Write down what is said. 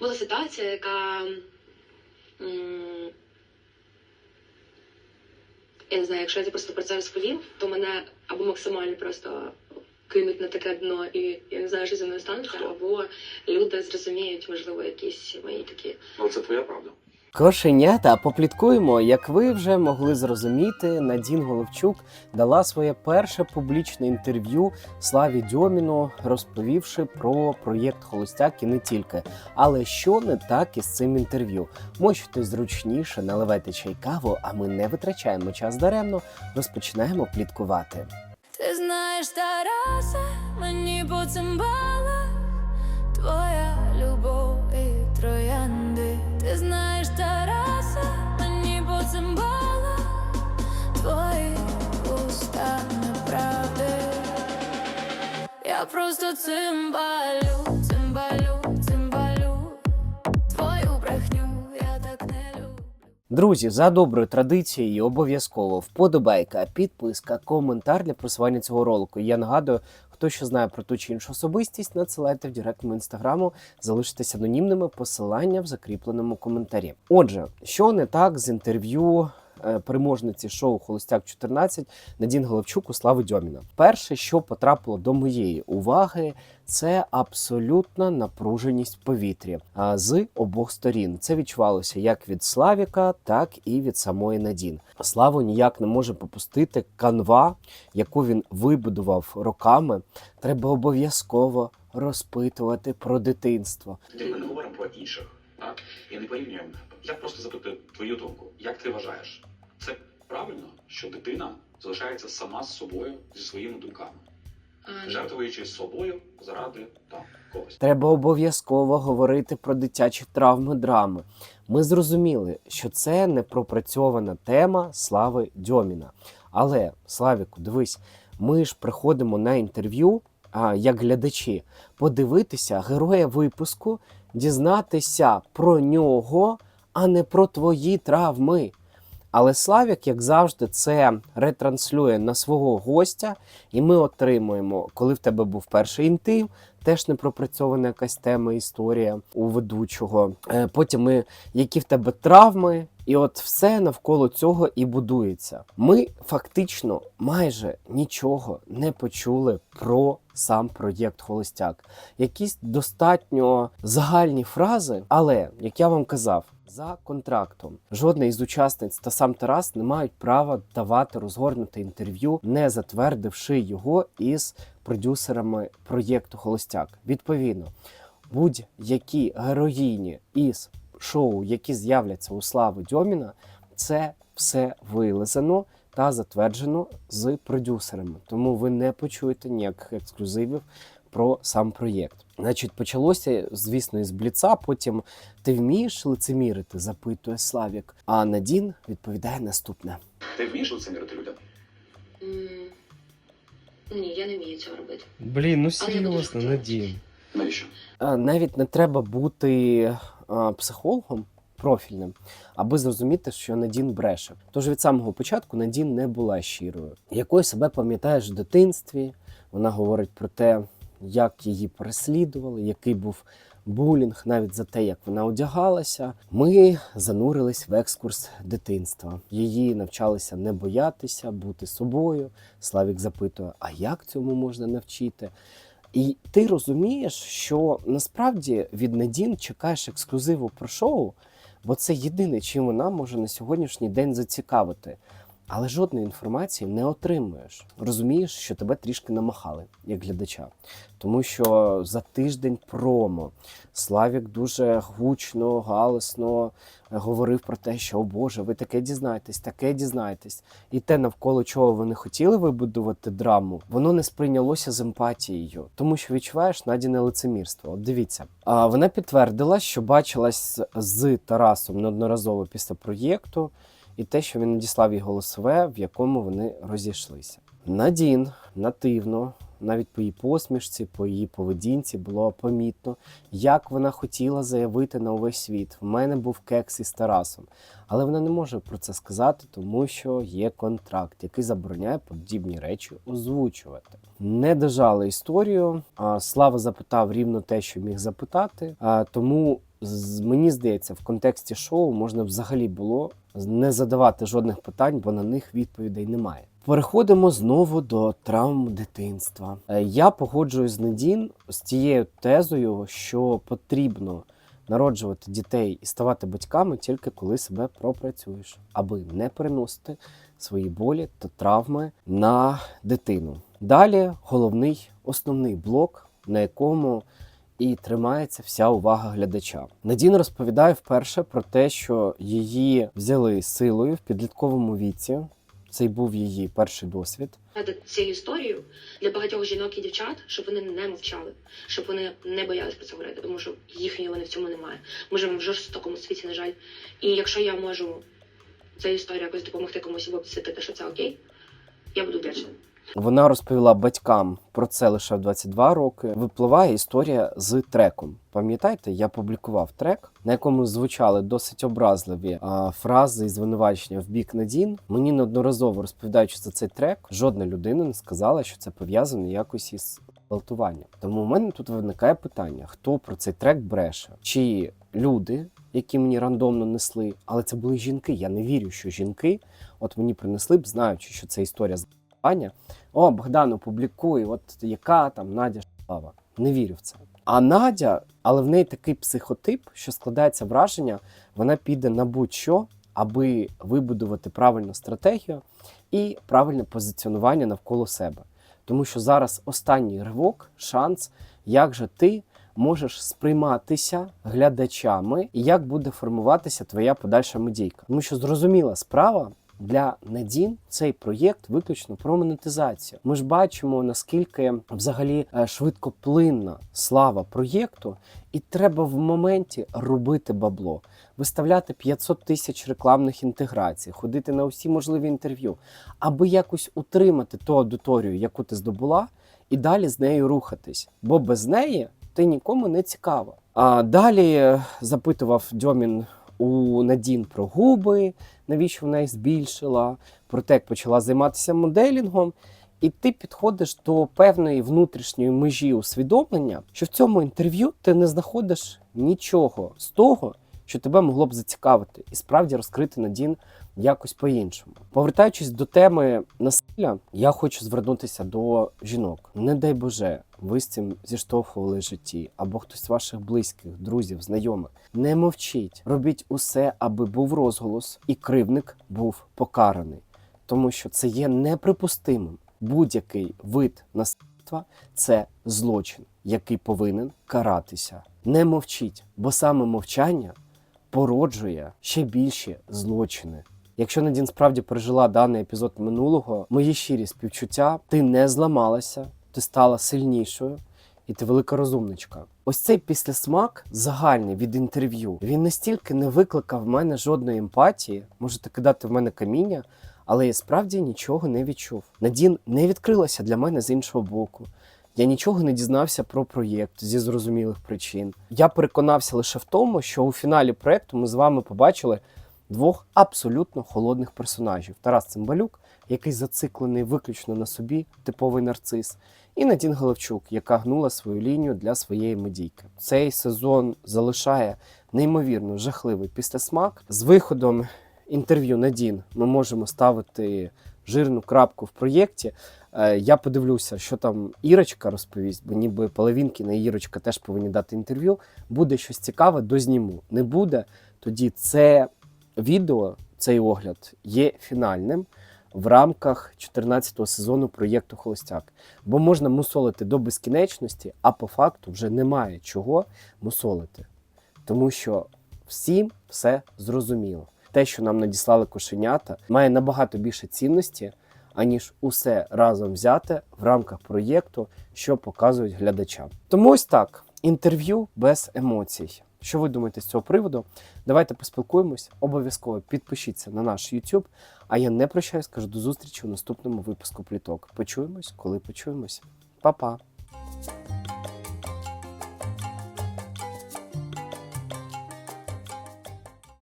була ситуація, яка. Я не знаю, якщо я просто про це розповім, то мене або максимально просто кинуть на таке дно, і я не знаю, що зі мною станеться, або люди зрозуміють, можливо, якісь мої такі Ну, це твоя правда. Кошенята, попліткуємо, як ви вже могли зрозуміти, Надін Головчук дала своє перше публічне інтерв'ю Славі Дьоміну, розповівши про проєкт Холостяк і не тільки. Але що не так із цим інтерв'ю? Мочте зручніше, наливайте чай каву, а ми не витрачаємо час даремно, розпочинаємо пліткувати. Ти знаєш, Тарасе, мені по цимбалах Твоя любов і троянди. Ти знаєш, Просто цимбалю, цимбалю, цимбалю Твою брехню я так не люблю. Друзі, за доброю традицією обов'язково вподобайка, підписка, коментар для просування цього ролику. Я нагадую, хто що знає про ту чи іншу особистість, надсилайте в директ мого інстаграму, залишитесь анонімними посилання в закріпленому коментарі. Отже, що не так з інтерв'ю переможниці шоу Холостяк 14 Надін Головчук у Слави Дьоміна. Перше, що потрапило до моєї уваги, це абсолютна напруженість а, з обох сторін. Це відчувалося як від Славіка, так і від самої Надін. Славу ніяк не може попустити канва, яку він вибудував роками. Треба обов'язково розпитувати про дитинство. Ти ми не говоримо про інших, так? І не порівнюємо. Я просто запитую твою думку. Як ти вважаєш, це правильно, що дитина залишається сама з собою зі своїми думками, жертвуючи собою заради там когось? Треба обов'язково говорити про дитячі травми драми. Ми зрозуміли, що це не пропрацьована тема Слави Дьоміна. Але, Славіку, дивись, ми ж приходимо на інтерв'ю, а, як глядачі, подивитися героя випуску, дізнатися про нього, а не про твої травми. Але Славік, як завжди, це ретранслює на свого гостя, і ми отримуємо, коли в тебе був перший інтим, теж не пропрацьована якась тема, історія у ведучого. Е, Потім ми, які в тебе травми, і от все навколо цього і будується. Ми фактично майже нічого не почули про сам проєкт Холостяк. Якісь достатньо загальні фрази, але як я вам казав. За контрактом жодна із учасниць та сам Тарас не мають права давати розгорнуте інтерв'ю, не затвердивши його із продюсерами проєкту Холостяк. Відповідно, будь-які героїні із шоу, які з'являться у Слави Дьоміна, це все вилизано та затверджено з продюсерами. Тому ви не почуєте ніяких ексклюзивів про сам проєкт. Значить, почалося, звісно, із бліца. Потім ти вмієш лицемірити, запитує Славік. А Надін відповідає наступне. Ти вмієш лицемірити людям? м, Ні, я не вмію цього робити. Блін, ну Але я буду серйозно, хотіти. Надін. Навіщо? Е, Навіть не треба бути е, психологом профільним, аби зрозуміти, що Надін бреше. Тож від самого початку Надін не була щирою. Якою себе пам'ятаєш в дитинстві? Вона говорить про те, як її переслідували, який був булінг, навіть за те, як вона одягалася. Ми занурились в екскурс дитинства. Її навчалися не боятися, бути собою. Славік запитує: а як цьому можна навчити? І ти розумієш, що насправді від Надін чекаєш ексклюзиву про шоу, бо це єдине, чим вона може на сьогоднішній день зацікавити. Але жодної інформації не отримуєш. Розумієш, що тебе трішки намахали як глядача. Тому що за тиждень промо Славік дуже гучно, галасно говорив про те, що о Боже, ви таке дізнаєтесь, таке дізнаєтесь. І те, навколо чого вони хотіли вибудувати драму, воно не сприйнялося з емпатією, тому що відчуваєш Надіне лицемірство. От дивіться, а вона підтвердила, що бачилась з Тарасом неодноразово після проєкту, і те, що він надіслав їй голосове, в якому вони розійшлися. Надін нативно, навіть по її посмішці, по її поведінці було помітно, як вона хотіла заявити на увесь світ. В мене був кекс із Тарасом. Але вона не може про це сказати, тому що є контракт, який забороняє подібні речі озвучувати. Не дожали історію. Слава запитав рівно те, що міг запитати. Тому мені здається, в контексті шоу можна взагалі було не задавати жодних питань, бо на них відповідей немає. Переходимо знову до травм дитинства. Е, Я погоджуюсь з Надін з тією тезою, що потрібно народжувати дітей і ставати батьками тільки коли себе пропрацюєш, аби не переносити свої болі та травми на дитину. Далі головний основний блок, на якому і тримається вся увага глядача. Надін розповідає вперше про те, що її взяли силою в підлітковому віці. Цей був її перший досвід. Цією історією для багатьох жінок і дівчат, щоб вони не мовчали, щоб вони не боялись про це говорити, тому що їхньої вони в цьому немає. Ми живемо в жорстокому світі, на жаль. І якщо я можу цю історію якось допомогти комусь висвітлити, що це окей, я буду вдячна. Вона розповіла батькам про це лише в 22 роки. Випливає історія з треком. Пам'ятаєте, я публікував трек, на якому звучали досить образливі а, фрази і звинувачення в бік Надін. Мені неодноразово розповідаючи за цей трек, жодна людина не сказала, що це пов'язано якось із гвалтуванням. Тому у мене тут виникає питання: хто про цей трек бреше? Чи люди, які мені рандомно несли, але це були жінки. Я не вірю, що жінки, от мені принесли б, знаючи, що це історія з Аня. О, Богдан, опублікуй, от яка там Надя Шалава. Не вірю в це. А Надя, але в неї такий психотип, що складається враження, вона піде на будь-що, аби вибудувати правильну стратегію і правильне позиціонування навколо себе. Тому що зараз останній ривок, шанс, як же ти можеш сприйматися глядачами, і як буде формуватися твоя подальша медійка. Тому що зрозуміла справа. Для Надін цей проєкт виключно про монетизацію. Ми ж бачимо, наскільки взагалі е, швидкоплинна слава проєкту, і треба в моменті робити бабло, виставляти 500 тисяч рекламних інтеграцій, ходити на усі можливі інтерв'ю, аби якось утримати ту аудиторію, яку ти здобула, і далі з нею рухатись. Бо без неї ти нікому не цікава. А далі е, запитував Дьомін у Надін про губи, навіщо вона їх збільшила, про те, як почала займатися моделінгом. І ти підходиш до певної внутрішньої межі усвідомлення, що в цьому інтерв'ю ти не знаходиш нічого з того, що тебе могло б зацікавити, і справді розкрити Надін якось по-іншому. Повертаючись до теми насилля, я хочу звернутися до жінок. Не дай Боже, ви з цим зіштовхували житті, або хтось з ваших близьких, друзів, знайомих. Не мовчіть, робіть усе, аби був розголос, і кривник був покараний, тому що це є неприпустимим. Будь-який вид насильства це злочин, який повинен каратися. Не мовчіть, бо саме мовчання породжує ще більші злочини. Якщо Надін справді пережила даний епізод минулого, мої щирі співчуття, ти не зламалася, ти стала сильнішою. І ти велика розумничка. Ось цей післясмак загальний від інтерв'ю. Він настільки не викликав в мене жодної емпатії, можете кидати в мене каміння, але я справді нічого не відчув. Надін не відкрилася для мене з іншого боку. Я нічого не дізнався про проєкт зі зрозумілих причин. Я переконався лише в тому, що у фіналі проєкту ми з вами побачили двох абсолютно холодних персонажів: Тарас Цимбалюк, який зациклений виключно на собі, типовий нарцис, і Надін Головчук, яка гнула свою лінію для своєї медійки. Цей сезон залишає неймовірно жахливий післясмак. З виходом інтерв'ю Надін ми можемо ставити жирну крапку в проєкті. Е, Я подивлюся, що там Ірочка розповість, бо ніби Половінкіна і Ірочка теж повинні дати інтерв'ю. Буде щось цікаве, дозніму. Не буде, тоді це відео, цей огляд є фінальним в рамках 14-го сезону проєкту Холостяк. Бо можна мусолити до безкінечності, а по факту вже немає чого мусолити. Тому що всім все зрозуміло. Те, що нам надіслали кошенята, має набагато більше цінності, аніж усе разом взяте в рамках проєкту, що показують глядачам. Тому ось так: інтерв'ю без емоцій. Що ви думаєте з цього приводу? Давайте поспілкуємось. Обов'язково підпишіться на наш YouTube. А я не прощаюсь, кажу до зустрічі у наступному випуску пліток. Почуємось, коли почуємось. Па-па!